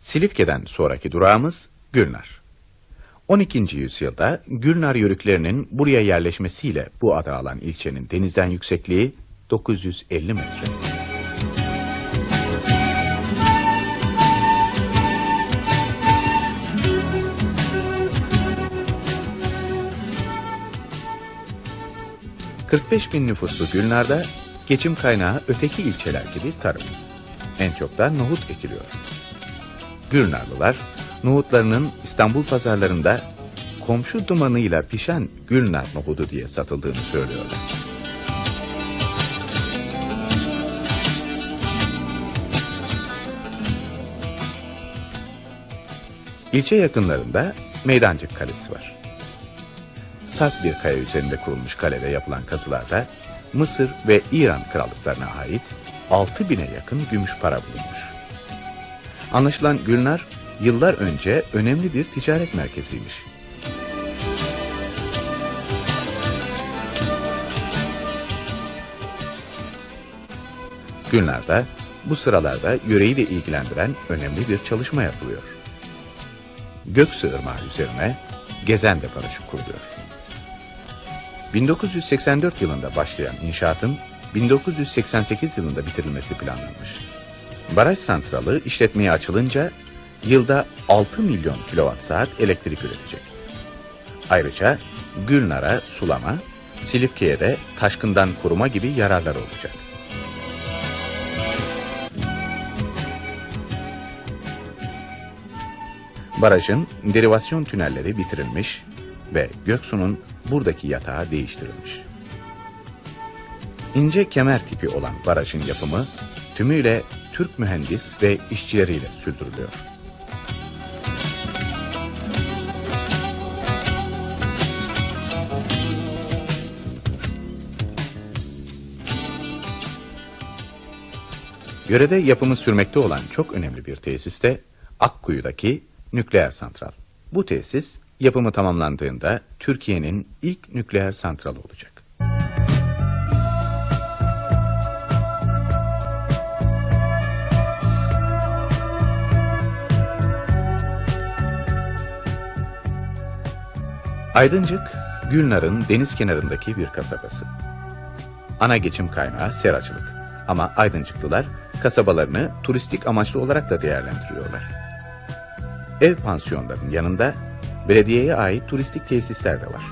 Silifke'den sonraki durağımız Gülnar. 12. yüzyılda Gülnar yörüklerinin buraya yerleşmesiyle bu adı alan ilçenin denizden yüksekliği 950 metre. ...45 bin nüfuslu Gülnar'da geçim kaynağı öteki ilçeler gibi tarım. En çok da nohut ekiliyor. Gülnarlılar, nohutlarının İstanbul pazarlarında komşu dumanıyla pişen Gülnar nohudu diye satıldığını söylüyorlar. İlçe yakınlarında Meydancık Kalesi var. Sert bir kaya üzerinde kurulmuş kalede yapılan kazılarda Mısır ve İran krallıklarına ait 6000'e yakın gümüş para bulunmuş. Anlaşılan Gülnar yıllar önce önemli bir ticaret merkeziymiş. Gülnar'da bu sıralarda yöreyi de ilgilendiren önemli bir çalışma yapılıyor. Göksu Irmağı üzerine Gezen de barajı kuruluyor. 1984 yılında başlayan inşaatın 1988 yılında bitirilmesi planlanmış. Baraj santralı işletmeye açılınca yılda 6 milyon kilowatt saat elektrik üretecek. Ayrıca Gülnar'a sulama, Silifke'ye de taşkından koruma gibi yararlar olacak. Barajın derivasyon tünelleri bitirilmiş ve Göksu'nun buradaki yatağı değiştirilmiş. İnce kemer tipi olan barajın yapımı tümüyle Türk mühendis ve işçileriyle sürdürülüyor. Yörede yapımı sürmekte olan çok önemli bir tesis de Akkuyu'daki nükleer santral. Bu tesis yapımı tamamlandığında Türkiye'nin ilk nükleer santralı olacak. Aydıncık, Gülnar'ın deniz kenarındaki bir kasabası. Ana geçim kaynağı seracılık. Ama Aydıncıklılar kasabalarını turistik amaçlı olarak da değerlendiriyorlar. Ev pansiyonlarının yanında belediyeye ait turistik tesisler de var.